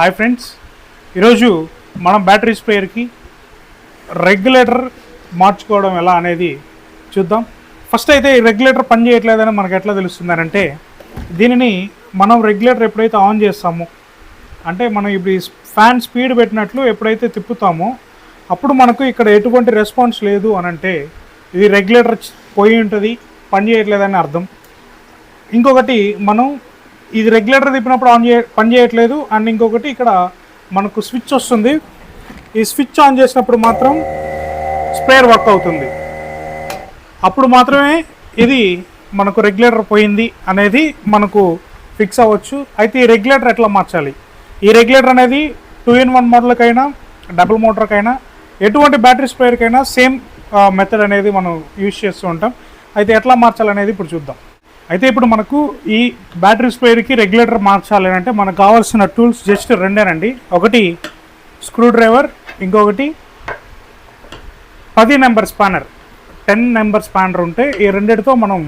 Hi friends. ఈరోజు మనం battery స్ప్రేయర్కి regulator మార్చుకోవడం ఎలా అనేది చూద్దాం. ఫస్ట్ అయితే ఈ రెగ్యులేటర్ పని చేయట్లేదని మనకు ఎట్లా తెలుస్తుందనంటే దీనిని మనం రెగ్యులేటర్ ఎప్పుడైతే ఆన్ చేస్తామో అంటే మనం ఇప్పుడు ఫ్యాన్ స్పీడ్ పెట్టినట్లు ఎప్పుడైతే తిప్పుతామో అప్పుడు మనకు ఇక్కడ ఎటువంటి రెస్పాన్స్ లేదు అని అంటే ఇది రెగ్యులేటర్ పోయి ఉంటుంది పని చేయట్లేదని అర్థం. ఇంకొకటి మనం ఇది రెగ్యులేటర్ తిప్పినప్పుడు ఆన్ చే పని చేయట్లేదు. అండ్ ఇంకొకటి ఇక్కడ మనకు స్విచ్ వస్తుంది. ఈ స్విచ్ ఆన్ చేసినప్పుడు మాత్రం స్ప్రేయర్ వర్క్ అవుతుంది. అప్పుడు మాత్రమే ఇది మనకు రెగ్యులేటర్ పోయింది అనేది మనకు ఫిక్స్ అవ్వచ్చు. అయితే ఈ రెగ్యులేటర్ ఎట్లా మార్చాలి? ఈ రెగ్యులేటర్ అనేది టూ ఇన్ వన్ మోడల్కైనా డబుల్ మోటార్కైనా ఎటువంటి బ్యాటరీ స్ప్రేయర్కైనా సేమ్ మెథడ్ అనేది మనం యూజ్ చేస్తూ ఉంటాం. అయితే ఎట్లా మార్చాలనేది ఇప్పుడు చూద్దాం. అయితే ఇప్పుడు మనకు ఈ బ్యాటరీ స్ప్రేయర్కి రెగ్యులేటర్ మార్చాలి అని అంటే మనకు కావాల్సిన టూల్స్ జస్ట్ రెండేనండి. ఒకటి స్క్రూ డ్రైవర్ ఇంకొకటి పది number spanner ten number spanner ఉంటే ఈ రెండిటితో మనం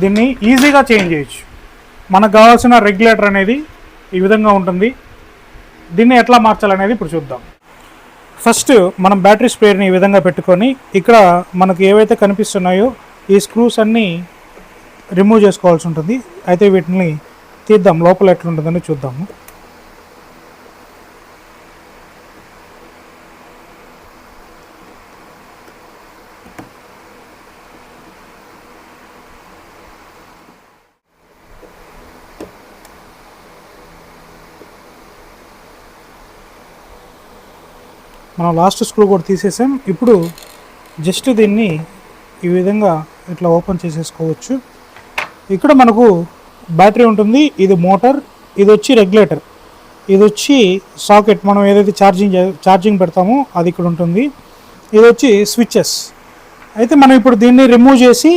దీన్ని ఈజీగా చేంజ్ చేయొచ్చు. మనకు కావాల్సిన రెగ్యులేటర్ అనేది ఈ విధంగా ఉంటుంది. దీన్ని ఎట్లా మార్చాలనేది ఇప్పుడు చూద్దాం. ఫస్ట్ మనం బ్యాటరీ స్ప్రేయర్ని ఈ విధంగా పెట్టుకొని ఇక్కడ మనకు ఏవైతే కనిపిస్తున్నాయో ఈ స్క్రూస్ అన్నీ రిమూవ్ చేసుకోవాల్సి ఉంటుంది. అయితే వీటిని తీద్దాం. లోపల ఎట్లుంటుందని చూద్దాము. మనం లాస్ట్ స్క్రూ కూడా తీసేసాం. ఇప్పుడు జస్ట్ దీన్ని ఈ విధంగా ఇట్లా ఓపెన్ చేసేసుకోవచ్చు. ఇక్కడ మనకు బ్యాటరీ ఉంటుంది. ఇది మోటార్ ఇది వచ్చి రెగ్యులేటర్. ఇది వచ్చి సాకెట్. మనం ఏదైతే ఛార్జింగ్ ఛార్జింగ్ పెడతామో అది ఇక్కడ ఉంటుంది. ఇది వచ్చి స్విచ్చెస్ అయితే మనం ఇప్పుడు దీన్ని రిమూవ్ చేసి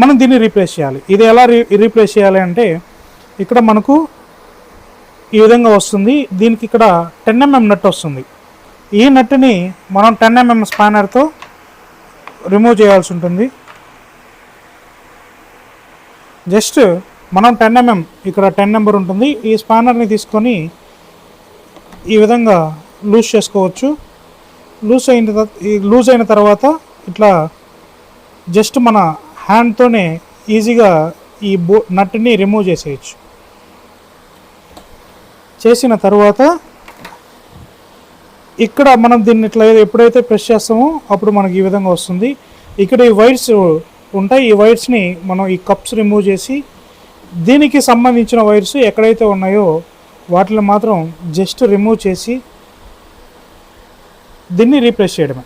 మనం దీన్ని రీప్లేస్ చేయాలి. ఇది ఎలా రీ రీప్లేస్ చేయాలి అంటే ఇక్కడ మనకు ఈ విధంగా వస్తుంది. దీనికి ఇక్కడ టెన్ ఎంఎం నట్ వస్తుంది. ఈ నట్టుని మనం టెన్ ఎంఎం స్పానర్తో రిమూవ్ చేయాల్సి ఉంటుంది. జస్ట్ మనం టెన్ ఎంఎం ఇక్కడ టెన్ నెంబర్ ఉంటుంది. ఈ స్పానర్ని తీసుకొని ఈ విధంగా లూజ్ చేసుకోవచ్చు. లూజ్ అయిన లూజ్ అయిన తర్వాత ఇట్లా జస్ట్ మన హ్యాండ్తోనే ఈజీగా ఈ బో నట్ని రిమూవ్ చేసేయచ్చు. చేసిన తర్వాత ఇక్కడ మనం దీన్ని ఇట్లా ఎప్పుడైతే ప్రెస్ చేస్తామో అప్పుడు మనకి ఈ విధంగా వస్తుంది. ఇక్కడ ఈ వైర్స్ ఉంటాయి. ఈ వైర్స్ని మనం ఈ కప్స్ రిమూవ్ చేసి దీనికి సంబంధించిన వైర్స్ ఎక్కడైతే ఉన్నాయో వాటిని మాత్రం జస్ట్ రిమూవ్ చేసి దీన్ని రీప్లేస్ చేయడమే.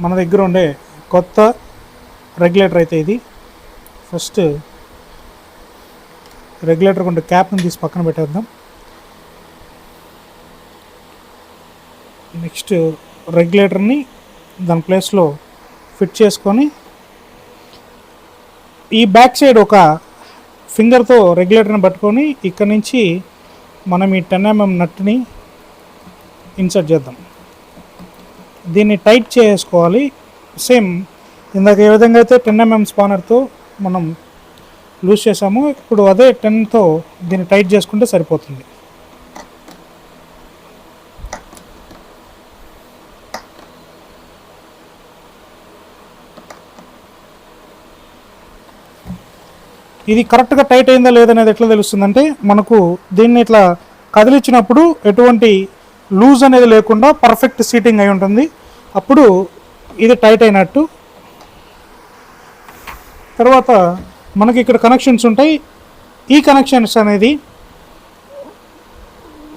మన దగ్గర ఉండే కొత్త రెగ్యులేటర్ అయితే ఇది. ఫస్ట్ రెగ్యులేటర్ ఉండే క్యాప్ని తీసి పక్కన పెట్టేద్దాం. నెక్స్ట్ రెగ్యులేటర్ని దాని ప్లేస్లో ఫిట్ చేసుకొని ఈ బ్యాక్ సైడ్ ఒక ఫింగర్తో రెగ్యులేటర్ని పట్టుకొని ఇక్కడ నుంచి మనం ఈ టెన్ ఎంఎం నట్ని ఇన్సర్ట్ చేద్దాం. దీన్ని టైట్ చేసుకోవాలి. సేమ్ ఇందాక ఏ విధంగా అయితే టెన్ ఎంఎం స్పానర్తో మనం లూజ్ చేసాము ఇప్పుడు అదే టెన్తో దీన్ని టైట్ చేసుకుంటే సరిపోతుంది. ఇది కరెక్ట్గా టైట్ అయిందా లేదనేది ఎట్లా తెలుస్తుందంటే మనకు దీన్ని ఇట్లా కదిలించినప్పుడు ఎటువంటి లూజ్ అనేది లేకుండా పర్ఫెక్ట్ సీటింగ్ అయి ఉంటుంది. అప్పుడు ఇది టైట్ అయినట్టు. తర్వాత మనకి ఇక్కడ కనెక్షన్స్ ఉంటాయి. ఈ కనెక్షన్స్ అనేది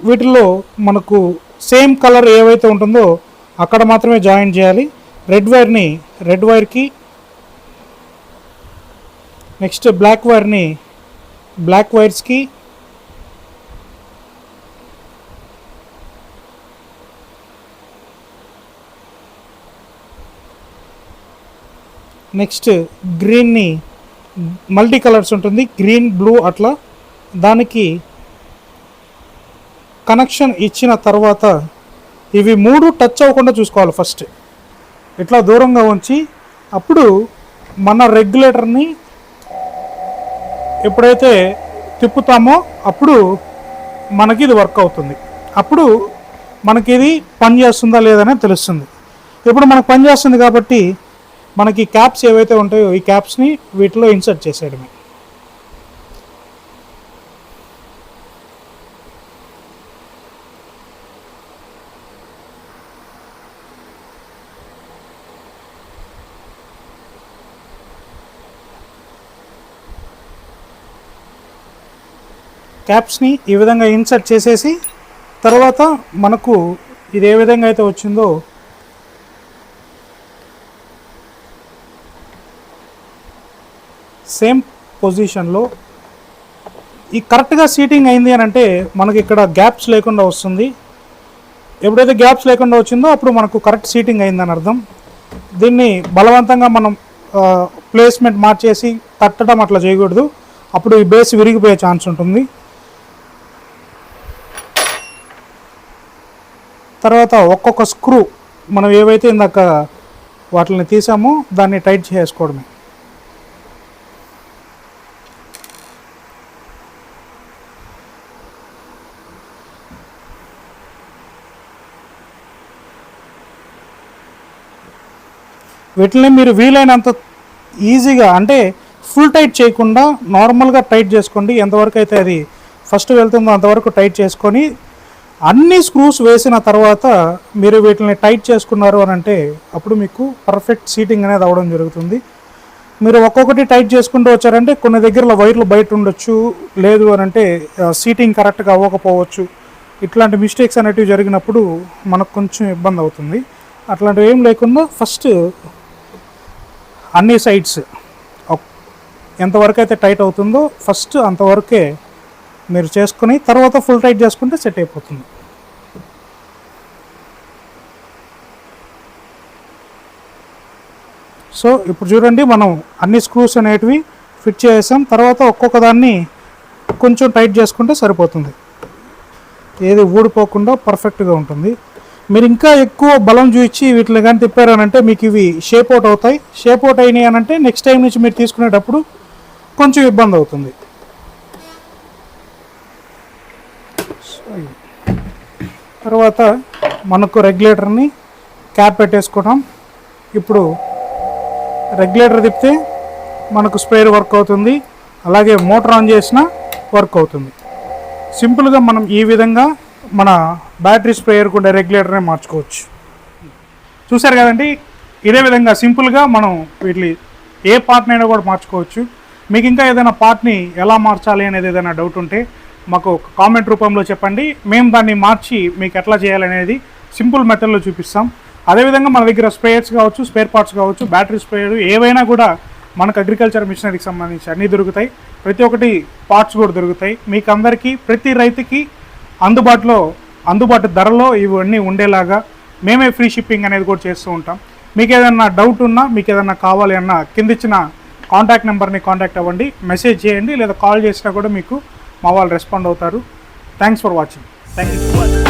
వీటిల్లో మనకు సేమ్ కలర్ ఏవైతే ఉంటుందో అక్కడ మాత్రమే జాయిన్ చేయాలి. రెడ్ వైర్ని రెడ్ వైర్కి నెక్స్ట్ బ్లాక్ వైర్ని బ్లాక్ వైర్స్కి నెక్స్ట్ గ్రీన్ని మల్టీ కలర్స్ ఉంటుంది గ్రీన్ బ్లూ అట్లా. దానికి కనెక్షన్ ఇచ్చిన తర్వాత ఇవి మూడు టచ్ అవ్వకుండా చూసుకోవాలి ఫస్ట్. ఇట్లా దూరంగా ఉంచి అప్పుడు మన రెగ్యులేటర్ని ఎప్పుడైతే తిప్పుతామో అప్పుడు మనకి ఇది వర్క్ అవుతుంది. అప్పుడు మనకి ఇది పని చేస్తుందా లేదనే తెలుస్తుంది. ఇప్పుడు మనకు పని చేస్తుంది కాబట్టి మనకి క్యాప్స్ ఏవైతే ఉంటాయో ఈ క్యాప్స్ని వీటిలో ఇన్సర్ట్ చేసేయడమే. క్యాప్స్ని ఈ విధంగా ఇన్సర్ట్ చేసేసి తర్వాత మనకు ఇది ఏ విధంగా అయితే వచ్చిందో సేమ్ పొజిషన్లో. ఈ కరెక్ట్గా సీటింగ్ అయింది అని అంటే మనకి ఇక్కడ గ్యాప్స్ లేకుండా వస్తుంది. ఎప్పుడైతే గ్యాప్స్ లేకుండా వచ్చిందో అప్పుడు మనకు కరెక్ట్ సీటింగ్ అయిందని అర్థం. దీన్ని బలవంతంగా మనం ప్లేస్మెంట్ మార్చేసి తట్టడం అట్లా చేయకూడదు. అప్పుడు ఈ బేస్ విరిగిపోయే ఛాన్స్ ఉంటుంది. తర్వాత ఒక్కొక్క స్క్రూ మనం ఏవైతే ఇందాక వాటిని తీసామో దాన్ని టైట్ చేసుకోవడమే వీటిని మీరు వీలైనంత ఈజీగా అంటే ఫుల్ టైట్ చేయకుండా నార్మల్గా టైట్ చేసుకోండి. ఎంతవరకు అయితే అది ఫస్ట్ వెళ్తుందో అంతవరకు టైట్ చేసుకొని అన్ని స్క్రూస్ వేసిన తర్వాత మీరు వీటిని టైట్ చేసుకున్నారు అని అంటే అప్పుడు మీకు పర్ఫెక్ట్ సీటింగ్ అనేది అవ్వడం జరుగుతుంది. మీరు ఒక్కొక్కటి టైట్ చేసుకుంటూ వచ్చారంటే కొన్ని దగ్గరలో వైర్లు బయట ఉండొచ్చు లేదు అని అంటే సీటింగ్ కరెక్ట్గా అవ్వకపోవచ్చు. ఇట్లాంటి మిస్టేక్స్ అనేటివి జరిగినప్పుడు మనకు కొంచెం ఇబ్బంది అవుతుంది. అట్లాంటివి ఏం లేకుండా ఫస్ట్ అన్ని సైడ్స్ ఎంతవరకు అయితే టైట్ అవుతుందో ఫస్ట్ అంతవరకే మీరు చేసుకుని తర్వాత ఫుల్ టైట్ చేసుకుంటే సెట్ అయిపోతుంది. సో ఇప్పుడు చూడండి మనం అన్ని స్క్రూస్ అనేటివి ఫిట్ చేసాం తర్వాత ఒక్కొక్క దాన్ని కొంచెం టైట్ చేసుకుంటే సరిపోతుంది. ఏది ఊడిపోకుండా పర్ఫెక్ట్గా ఉంటుంది. మీరు ఇంకా ఎక్కువ బలం చూపించి వీటిని కానీ తిప్పారనంటే మీకు ఇవి షేప్ అవుట్ అవుతాయి. షేప్ అవుట్ అయినాయి అని అంటే నెక్స్ట్ టైం నుంచి మీరు తీసుకునేటప్పుడు కొంచెం ఇబ్బంది అవుతుంది. తర్వాత మనకు రెగ్యులేటర్ని క్యాప్ పెట్టేసుకోవడం ఇప్పుడు రెగ్యులేటర్ తిప్పితే మనకు స్పేర్ వర్క్ అవుతుంది. అలాగే మోటార్ ఆన్ చేసినా వర్క్ అవుతుంది. సింపుల్గా మనం ఈ విధంగా మన బ్యాటరీ స్ప్రేయర్ కూడా రెగ్యులేటర్నే మార్చుకోవచ్చు. చూసారు కదండి? ఇదే విధంగా సింపుల్గా మనం వీటి ఏ పార్ట్నైనా కూడా మార్చుకోవచ్చు. మీకు ఇంకా ఏదైనా పార్ట్ని ఎలా మార్చాలి అనేది ఏదైనా డౌట్ ఉంటే మాకు కామెంట్ రూపంలో చెప్పండి. మేము దాన్ని మార్చి మీకు ఎట్లా చేయాలనేది సింపుల్ మెథడ్లో చూపిస్తాం. అదేవిధంగా మన దగ్గర స్ప్రేయర్స్ కావచ్చు స్పేర్ పార్ట్స్ కావచ్చు బ్యాటరీ స్ప్రేయర్ ఏవైనా కూడా మనకు అగ్రికల్చర్ మిషనరీకి సంబంధించి అన్నీ దొరుకుతాయి. ప్రతి ఒక్కటి పార్ట్స్ కూడా దొరుకుతాయి. మీకు అందరికీ ప్రతి రైతుకి అందుబాటులో అందుబాటు ధరలో ఇవన్నీ ఉండేలాగా మేమే ఫ్రీ షిప్పింగ్ అనేది కూడా చేస్తూ ఉంటాం. మీకు ఏదైనా డౌట్ ఉన్నా మీకు ఏదైనా కావాలి అన్నా కిందిచ్చిన కాంటాక్ట్ నెంబర్ని కాంటాక్ట్ అవ్వండి. మెసేజ్ చేయండి లేదా కాల్ చేసినా కూడా మీకు మా వాళ్ళు రెస్పాండ్ అవుతారు. Thanks for watching thank you